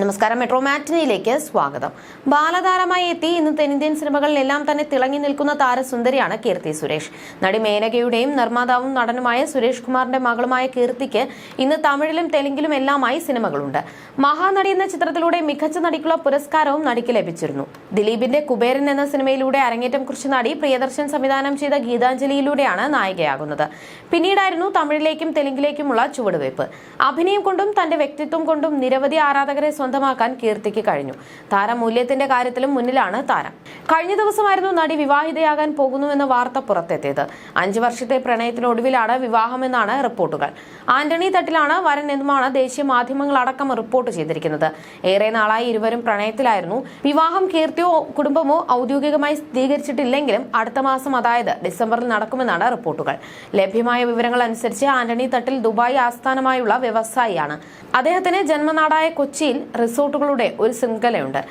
നമസ്കാരം. മെട്രോ മാറ്റിനിയിലേക്ക് സ്വാഗതം. ബാലതാരമായി എത്തി ഇന്ന് തെന്നിന്ത്യൻ സിനിമകളിലെല്ലാം തന്നെ തിളങ്ങി നിൽക്കുന്ന താരസുന്ദരിയാണ് കീർത്തി സുരേഷ്. നടി മേനകയുടെയും നിർമ്മാതാവും നടനുമായ സുരേഷ് കുമാറിന്റെ മകളുമായ കീർത്തിക്ക് ഇന്ന് തമിഴിലും തെലുങ്കിലും എല്ലാമായി സിനിമകളുണ്ട്. മഹാനടി എന്ന ചിത്രത്തിലൂടെ മികച്ച നടിക്കുള്ള പുരസ്കാരവും നടിക്ക് ലഭിച്ചിരുന്നു. ദിലീപിന്റെ കുബേരൻ എന്ന സിനിമയിലൂടെ അരങ്ങേറ്റം കുറിച്ച് നടി പ്രിയദർശൻ സംവിധാനം ചെയ്ത ഗീതാഞ്ജലിയിലൂടെയാണ് നായികയാകുന്നത്. പിന്നീടായിരുന്നു തമിഴിലേക്കും തെലുങ്കിലേക്കുമുള്ള ചുവടുവയ്പ്. അഭിനയം കൊണ്ടും തന്റെ വ്യക്തിത്വം കൊണ്ടും നിരവധി ആരാധകരെ സ്വന്തമാക്കാൻ കീർത്തിക്ക് കഴിഞ്ഞു. താരമൂല്യത്തിന്റെ കാര്യത്തിലും മുന്നിലാണ് താരം. കഴിഞ്ഞ ദിവസമായിരുന്നു നടി വിവാഹിതയാകാൻ പോകുന്നുവെന്ന വാർത്ത പുറത്തെത്തിയത്. അഞ്ചു വർഷത്തെ പ്രണയത്തിനൊടുവിലാണ് വിവാഹമെന്നാണ് റിപ്പോർട്ടുകൾ. ആന്റണി തട്ടിലാണ് വരൻ എന്നുമാണ് ദേശീയ മാധ്യമങ്ങളടക്കം റിപ്പോർട്ട് ചെയ്തിരിക്കുന്നത്. ഏറെ നാളായി ഇരുവരും പ്രണയത്തിലായിരുന്നു. വിവാഹം കീർത്തിയോ കുടുംബമോ ഔദ്യോഗികമായി സ്ഥിരീകരിച്ചിട്ടില്ലെങ്കിലും അടുത്ത മാസം അതായത് ഡിസംബറിൽ നടക്കുമെന്നാണ് റിപ്പോർട്ടുകൾ. ലഭ്യമായ വിവരങ്ങൾ അനുസരിച്ച് ആന്റണി തട്ടിൽ ദുബായ് ആസ്ഥാനമായുള്ള വ്യവസായിയാണ്. അദ്ദേഹത്തിന് ജന്മനാടായ കൊച്ചിയിൽ റിസോർട്ടുകളുടെ ഒരു ശൃംഖലയുണ്ട്.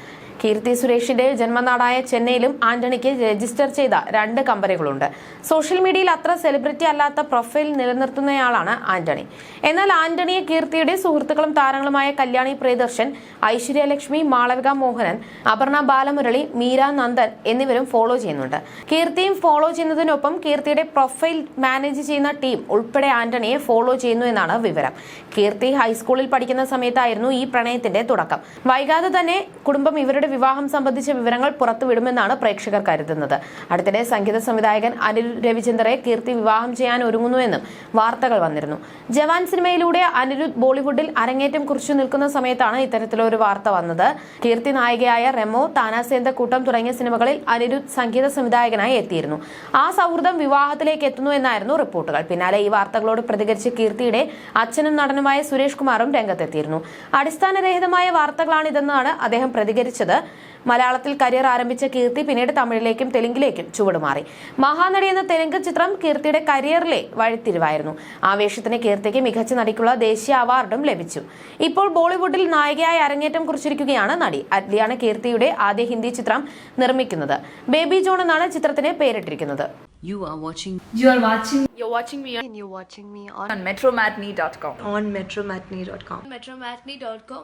കീർത്തി സുരേഷിന്റെ ജന്മനാടായ ചെന്നൈയിലും ആന്റണിക്ക് രജിസ്റ്റർ ചെയ്ത രണ്ട് കമ്പനികളുണ്ട്. സോഷ്യൽ മീഡിയയിൽ അത്ര സെലിബ്രിറ്റി അല്ലാത്ത പ്രൊഫൈൽ നിലനിർത്തുന്നയാളാണ് ആന്റണി. എന്നാൽ ആന്റണിയെ കീർത്തിയുടെ സുഹൃത്തുക്കളും താരങ്ങളുമായ കല്യാണി പ്രിയദർശൻ ഐശ്വര്യ ലക്ഷ്മി മാളവിക മോഹനൻ അപർണ ബാലമുരളി മീര നന്ദൻ എന്നിവരും ഫോളോ ചെയ്യുന്നുണ്ട്. കീർത്തിയും ഫോളോ ചെയ്യുന്നതിനൊപ്പം കീർത്തിയുടെ പ്രൊഫൈൽ മാനേജ് ചെയ്യുന്ന ടീം ഉൾപ്പെടെ ആന്റണിയെ ഫോളോ ചെയ്യുന്നു എന്നാണ് വിവരം. കീർത്തി ഹൈസ്കൂളിൽ പഠിക്കുന്ന സമയത്തായിരുന്നു ഈ പ്രണയത്തിന്റെ തുടക്കം. വൈകാതെ തന്നെ കുടുംബം ഇവരുടെ വിവാഹം സംബന്ധിച്ച വിവരങ്ങൾ പുറത്തുവിടുമെന്നാണ് പ്രേക്ഷകർ കരുതുന്നത്. അടുത്തിടെ സംഗീത സംവിധായകൻ അനിൽ രവിചന്ദ്രയെ കീർത്തി വിവാഹം ചെയ്യാൻ ഒരുങ്ങുന്നുവെന്നും വാർത്തകൾ വന്നിരുന്നു. ജവാൻ സിനിമയിലൂടെ അനിരുദ്ധ് ബോളിവുഡിൽ അരങ്ങേറ്റം കുറിച്ചു നിൽക്കുന്ന സമയത്താണ് ഇത്തരത്തിലൊരു വാർത്ത വന്നത്. കീർത്തി നായികയായ റെമോ താനാസേന്ദ കൂട്ടം തുടങ്ങിയ സിനിമകളിൽ അനിരുദ്ധ് സംഗീത സംവിധായകനായി എത്തിയിരുന്നു. ആ സൗഹൃദം വിവാഹത്തിലേക്ക് എത്തുന്നു എന്നായിരുന്നു റിപ്പോർട്ടുകൾ. പിന്നാലെ ഈ വാർത്തകളോട് പ്രതികരിച്ച് കീർത്തിയുടെ അച്ഛനും നടനുമായ സുരേഷ് കുമാറും രംഗത്തെത്തിയിരുന്നു. അടിസ്ഥാനരഹിതമായ വാർത്തകളാണിതെന്നാണ് അദ്ദേഹം പ്രതികരിച്ചത്. മലയാളത്തിൽ കരിയർ ആരംഭിച്ച കീർത്തി പിന്നീട് തമിഴിലേക്കും തെലുങ്കിലേക്കും ചുവടുമാറി മഹാനടി എന്ന തെലുങ്ക് ചിത്രം കീർത്തിയുടെ കരിയറിലെ വഴിത്തിരിവായിരുന്നു ആവേശത്തിന് കീർത്തിക്ക് മികച്ച നടിക്കുള്ള ദേശീയ അവാർഡും ലഭിച്ചു ഇപ്പോൾ ബോളിവുഡിൽ നായികയായി അരങ്ങേറ്റം കുറിച്ചിരിക്കുകയാണ് നടി അറ്റ്ലിയാണ് കീർത്തിയുടെ ആദ്യ ഹിന്ദി ചിത്രം നിർമ്മിക്കുന്നത് ബേബി ജോൺ എന്നാണ് ചിത്രത്തിന് പേരിട്ടിരിക്കുന്നത് You are watching You are watching You're watching me and you're watching me on, on metromatney.com. on metromatney.com. Metromatney.com.